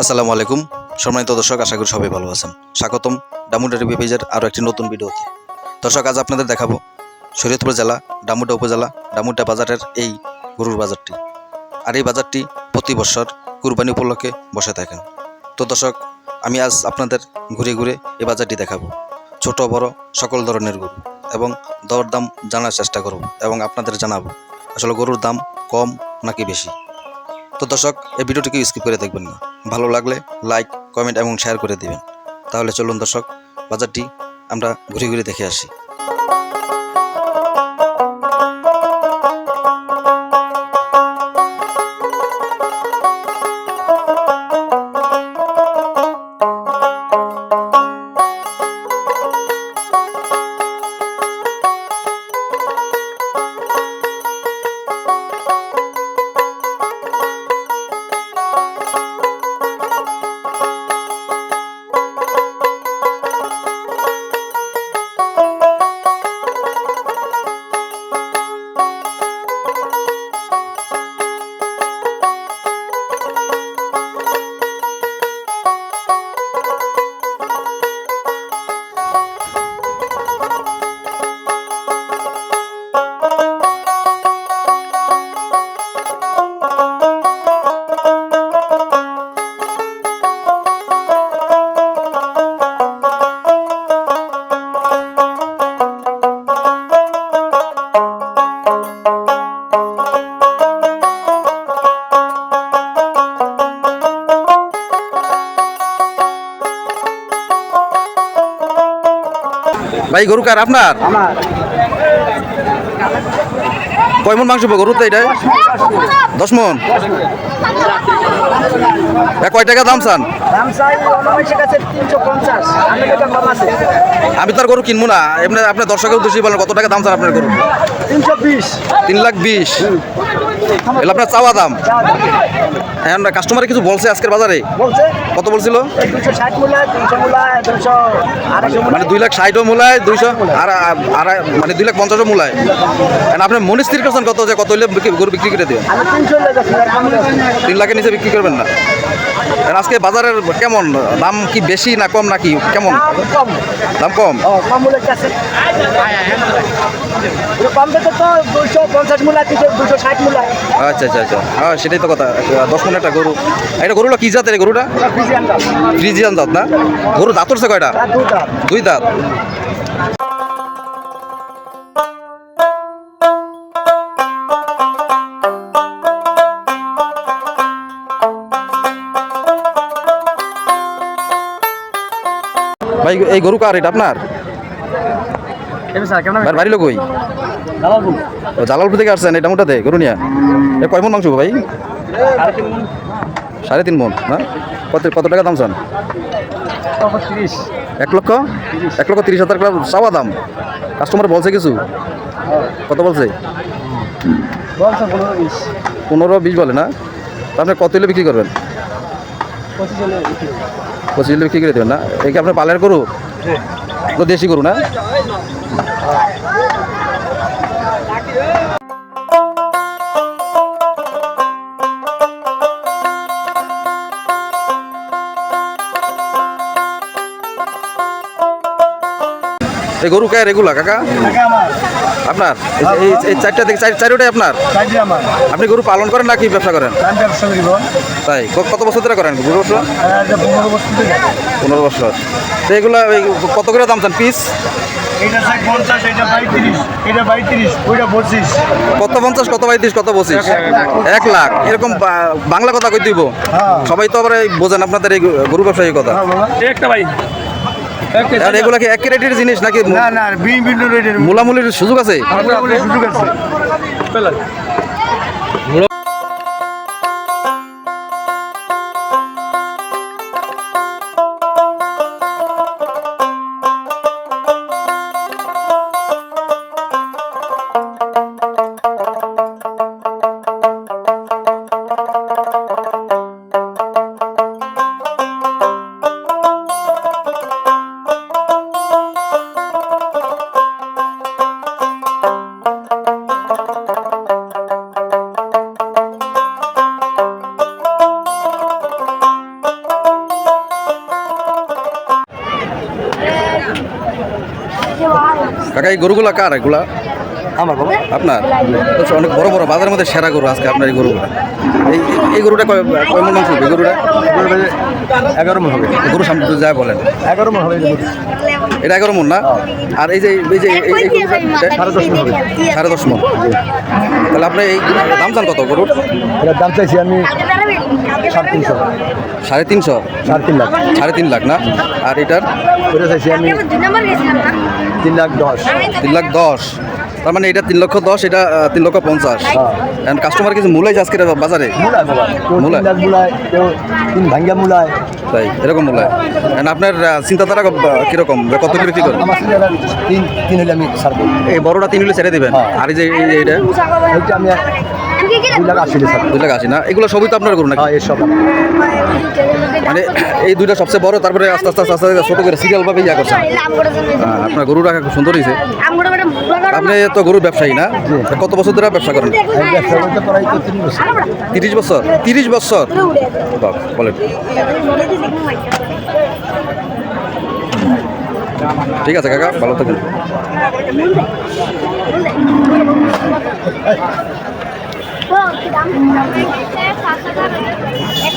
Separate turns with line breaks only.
আসসালামু আলাইকুম। সম্মানিত দর্শক, আশা করি সবাই ভালো আছেন। স্বাগতম ডামুডা রিভিউ পেজের আরও একটি নতুন ভিডিওতে। দর্শক, আজ আপনাদের দেখাবো শরীয়তপুর জেলা, ডামুডা উপজেলা, ডামুডা বাজারের এই গরুর বাজারটি। আর এই বাজারটি প্রতি বছর কুরবানি উপলক্ষে বসে থাকেন। তো দর্শক, আমি আজ আপনাদের ঘুরে ঘুরে এই বাজারটি দেখাবো। ছোট, বড়, সকল ধরনের গরু এবং দরদাম জানার চেষ্টা করব এবং আপনাদের জানাব, আসলে গরুর দাম কম নাকি বেশি। তো দর্শক, এই ভিডিওটিকে স্কিপ করে দেখবেন না। ভালো লাগলে লাইক কমেন্ট এবং শেয়ার করে দেবেন। তাহলে চলুন দর্শক, বাজারটি আমরা ঘুরে ঘুরে দেখে আসি। ভাই গরু কার? আপনার? কয় মন মাংস গরুতে এটা দশ মন কয় টাকা দাম চান?
আমি এটা কম আছে।
আমি তো আর গরু কিনবো না। এমনি আপনার দর্শকের উদ্দেশ্যে বলেন কত টাকা দাম চান আপনার গরু?
তিনশো বিশ।
তিন লাখ বিশ। এগুলো আপনার চাওয়া দাম? হ্যাঁ কাস্টমারে কিছু বলছে আজকের বাজারে? কত বলছিল? মানে দুই লাখ ষাটও মূলায় দুইশো আর আর মানে দুই লাখ পঞ্চাশও মূলায়। এখন আপনি মনে স্থির করছেন কত যে কত হইলে গরু বিক্রি করে দেবেন? তিন লাখের নিচে বিক্রি করবেন না। আজকে বাজারের কেমন? দাম কি বেশি না কম নাকি কেমন?
দাম কম।
দাম কম?
তো দুশো পঞ্চাশ তিনশো দুশো ষাট মূলায়।
আচ্ছা আচ্ছা আচ্ছা। হ্যাঁ সেটাই তো কথা। দশ মিনিট একটা গরু। এটা গরুটা কি জাতের গরুটা? ফ্রিজিয়ান জাত। না? গরু দাঁতরছে কয়টা?
আর
দুই দাঁত। ভাই এই গরু কার এটা আপনার? বাড়ি লোক ওই জালালপুর থেকে আসছেন এটা মোটাতে গরু নিয়ে এ কয় মন মাংস ভাই? সাড়ে তিন মন। না? কত কত টাকা দাম চান? এক লক্ষ এক লক্ষ? তিরিশ হাজার টাকা চাওয়া দাম। কাস্টমার বলছে কিছু? কত বলছে?
পনেরো বিশ।
বলে না? তা আপনি কত হলে বিক্রি করবেন?
পঁচিশ হলে
বিক্রি করে দেবেন না? এই কি আপনার পালের গরু? দেশি গরু না? এই গরু কে রেগুলা কাকা?
আমার।
আপনার? এই- এই চারটা থেকে চার চারোটাই আপনার? আপনি গরু পালন করেন নাকি ব্যবসা করেন?
আমি ব্যবসা করিব
তাই। কত বছর ধরে করেন গরু
পনেরো বছর
পনেরো বছর। তো এগুলো কত করে দাম চান পিস কত পঞ্চাশ কত পঁয়ত্রিশ কত পঁচিশ? এক লাখ। এরকম বা- বাংলা কথা কই দিব
হ্যাঁ।
সবাই তো আবার এই বোঝেন আপনাদের এই গরু ব্যবসায়ী কথা।
একটা ভাই।
এগুলো কি এক রেটের জিনিস নাকি
না না বিভিন্ন রেটের
মূলামূলির সুযোগ আছে?
সুযোগ আছে।
কাকা এই গরুগুলা কার এগুলা?
আমার বাবা
আপনার অনেক বড় বড় বাজারের মধ্যে সেরা গরু আজকে আপনার এই গরুগুলা। এই এই গরুটা কয় কয় মন মাংস হবে এই গরুটা?
এগারো মন হবে।
গরু সামনে যা বলেন।
এগারো মন হবে
এটা এগারো মন না? আর এই যে এই যে এই- এই গরুটা
সাড়ে দশ মন হবে।
সাড়ে দশ মন তাহলে আপনি এই দাম চান কত গরুর?
এটার দাম চাইছি আমি সাড়ে তিনশো।
সাড়ে তিনশো?
সাড়ে তিন লাখ।
সাড়ে তিন লাখ না? আর এটার?
ওটা চাইছি আমি তিন লাখ দশ।
তিন লাখ দশ। তার মানে এটা তিন লক্ষ দশ এটা তিন লক্ষ পঞ্চাশ। এখন কাস্টমার কিছু মূলাই আজকে বাজারে?
মূলায় ভাঙ্গা মূলায়
তাই এরকম মূলায় এখন আপনার চিন্তাধারা কীরকম? কত করে কি করেন
তিন তিন হলে আমি
এই বড়টা তিন হলে ছেড়ে দিবেন?
হ্যাঁ।
আর এই যে এই যে এটা
ওইটা আমি দুই লাখ আশি হলে
দুই লাখ আশি না? এগুলো সবই তো আপনার করুন নাকি?
হ্যাঁ এসব
মানে এই দুইটা সবচেয়ে বড় তারপরে আস্তে আস্তে আস্তে আস্তে ছোট করে ইয়া করছেন হ্যাঁ, আপনার গরু রাখা খুব সুন্দর হয়েছে। আপনি তো গরুর ব্যবসায়ী না? কত বছর ধরে ব্যবসা করেন? তিরিশ বছর। তিরিশ বছর? বলেন। ঠিক আছে কাকা ভালো থাকেন।
এক